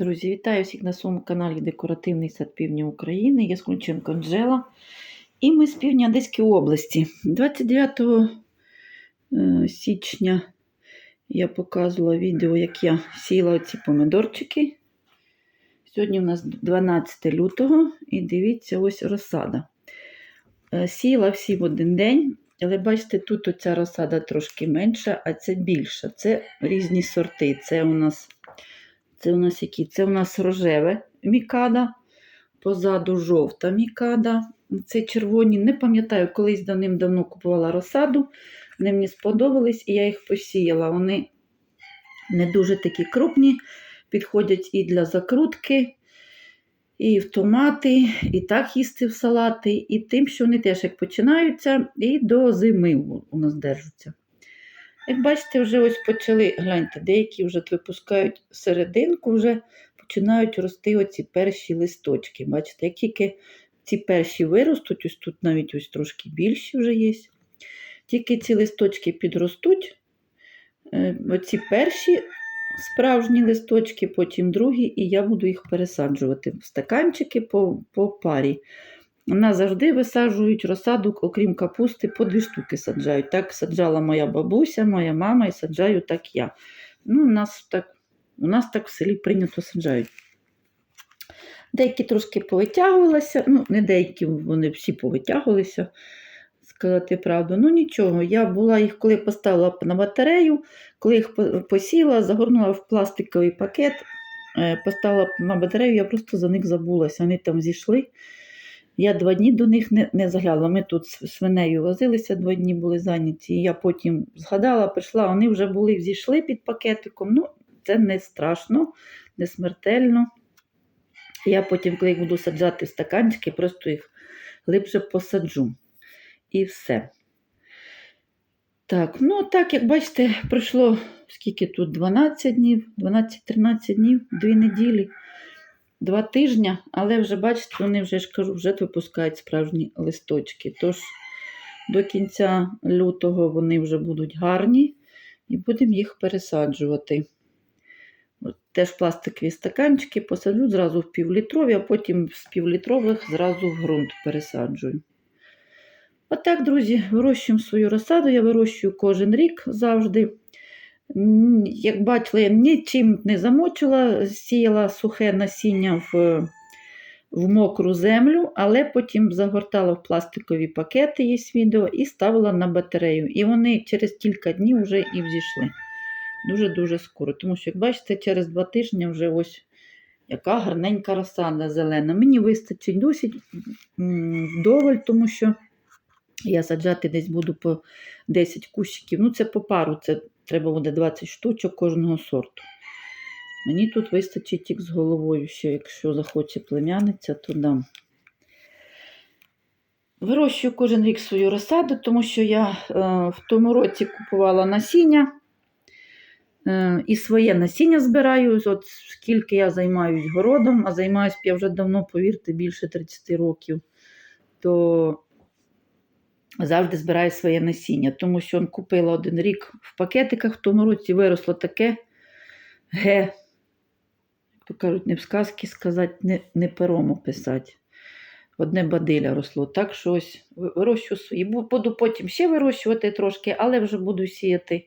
Друзі, вітаю всіх на своєму каналі Декоративний сад Півдня України. Я Скунченко Анжела. І ми з півдня Одеської області. 29 е, січня я показувала відео, як я сіяла ці помидорчики. Сьогодні у нас 12 лютого, і дивіться, ось розсада. Е, Сіяла всі в один день, але бачите, тут оця розсада трошки менша, а це більша. Це різні сорти. Це у нас це у нас які? Це у нас рожеве мікада, позаду жовта мікада. Це червоні. Не пам'ятаю, колись давним-давно купувала розсаду. Вони мені сподобались, і я їх посіяла. Вони не дуже такі крупні, підходять і для закрутки, і в томати, і так їсти в салати, і тим, що вони теж як починаються, і до зими у нас держаться. Як бачите, вже ось почали, гляньте, деякі вже випускають серединку, вже починають рости оці перші листочки. Бачите, як тільки ці перші виростуть, ось тут навіть ось трошки більші вже є. Тільки ці листочки підростуть, е, оці перші справжні листочки, потім другі, і я буду їх пересаджувати в стаканчики по, по парі. Вона завжди висаджують розсаду, окрім капусти, по дві штуки саджають. Так саджала моя бабуся, моя мама і саджаю так я. Ну, У нас так у нас так в селі прийнято саджають. Деякі трошки повитягувалися, ну, не деякі, вони всі повитягувалися, сказати правду. Ну нічого, я була їх, коли поставила на батарею, коли їх посіла, загорнула в пластиковий пакет, е, поставила на батарею, я просто за них забулася. Вони там зійшли. Я два дні до них не не заглянула. Ми тут з свинею возилися, два дні були зайняті. Я потім згадала, прийшла, вони вже були, зійшли під пакетиком. Ну, це не страшно, не смертельно. Я потім, коли їх буду саджати в стаканчики, просто їх глибше посаджу. І все. Так, ну так, як бачите, пройшло скільки тут? 12 днів, 12-13 днів, 2 неділі два тижні, але вже, бачите, вони вже ж кажу, вже випускають справжні листочки. Тож до кінця лютого вони вже будуть гарні і будемо їх пересаджувати. Теж пластикові стаканчики посаджу зразу в півлітрові, а потім з півлітрових зразу в ґрунт пересаджую. Отак, друзі, вирощуємо свою розсаду. Я вирощую кожен рік завжди. Як бачили, нічим не замочила, сіяла сухе насіння в в мокру землю, але потім загортала в пластикові пакети, є відео, і ставила на батарею. І вони через кілька днів вже і взійшли. Дуже-дуже скоро. Тому що, як бачите, через два тижні вже ось яка гарненька розсада зелена. Мені вистачить досить вдоволь, тому що я саджати десь буду по 10 кущиків. Ну, це по пару. це Треба буде 20 штучок кожного сорту. Мені тут вистачить тільки з головою, ще якщо захоче племянниця, то дам. Вирощую кожен рік свою розсаду, тому що я е, в тому році купувала насіння е, і своє насіння збираю. От Скільки я займаюсь городом, а займаюся я вже давно, повірте, більше 30 років, то завжди збираю своє насіння, тому що он купила один рік в пакетиках, в тому році виросло таке ге, як то кажуть, не в сказки сказати, не не пером описати. Одне бадиля росло. Так що ось вирощую свої. Буду потім ще вирощувати трошки, але вже буду сіяти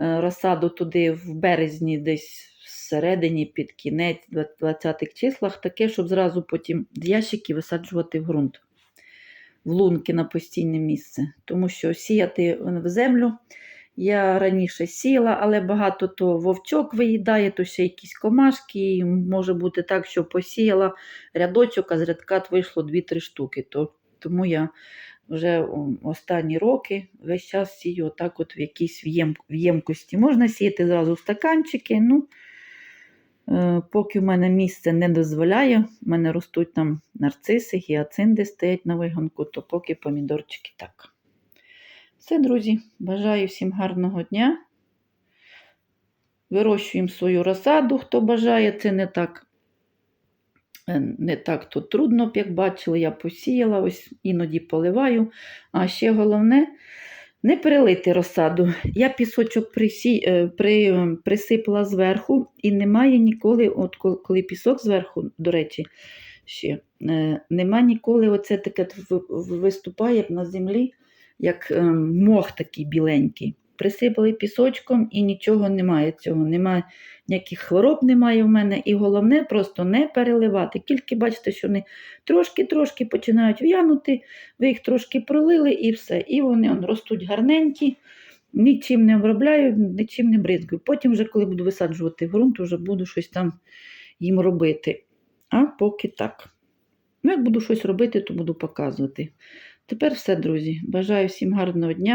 е, розсаду туди в березні, десь всередині, під кінець, 20-х числах, таке, щоб зразу потім ящики висаджувати в ґрунт в лунки на постійне місце, тому що сіяти в землю. Я раніше сіла, але багато то вовчок виїдає, то ще якісь комашки. І може бути так, що посіяла рядочок, а з рядка вийшло 2-3 штуки. То, Тому я вже останні роки весь час сію отак от в якійсь ємкості. Можна сіяти зразу в стаканчики. ну, поки в мене місце не дозволяє, в мене ростуть там нарциси, гіацинди стоять на вигонку, то поки помідорчики так. Все, друзі, бажаю всім гарного дня. Вирощуємо свою розсаду, хто бажає, це не так е, не так тут трудно, як бачили, я посіяла, ось іноді поливаю. А ще головне, Не перелити розсаду. Я пісочок присі... е, при... присипала зверху, і немає ніколи, от коли- пісок зверху, до речі, ще, е, нема ніколи оце таке виступає на землі, як е, мох такий біленький. Присипали пісочком і нічого немає цього. Немає ніяких хвороб немає в мене. І головне просто не переливати. Тільки бачите, що вони трошки-трошки починають в'янути, ви їх трошки пролили і все. І вони он, ростуть гарненькі, нічим не обробляю, нічим не бризгаю. Потім, вже, коли буду висаджувати ґрунт, вже буду щось там їм робити. А поки так. Ну, як буду щось робити, то буду показувати. Тепер все, друзі. Бажаю всім гарного дня.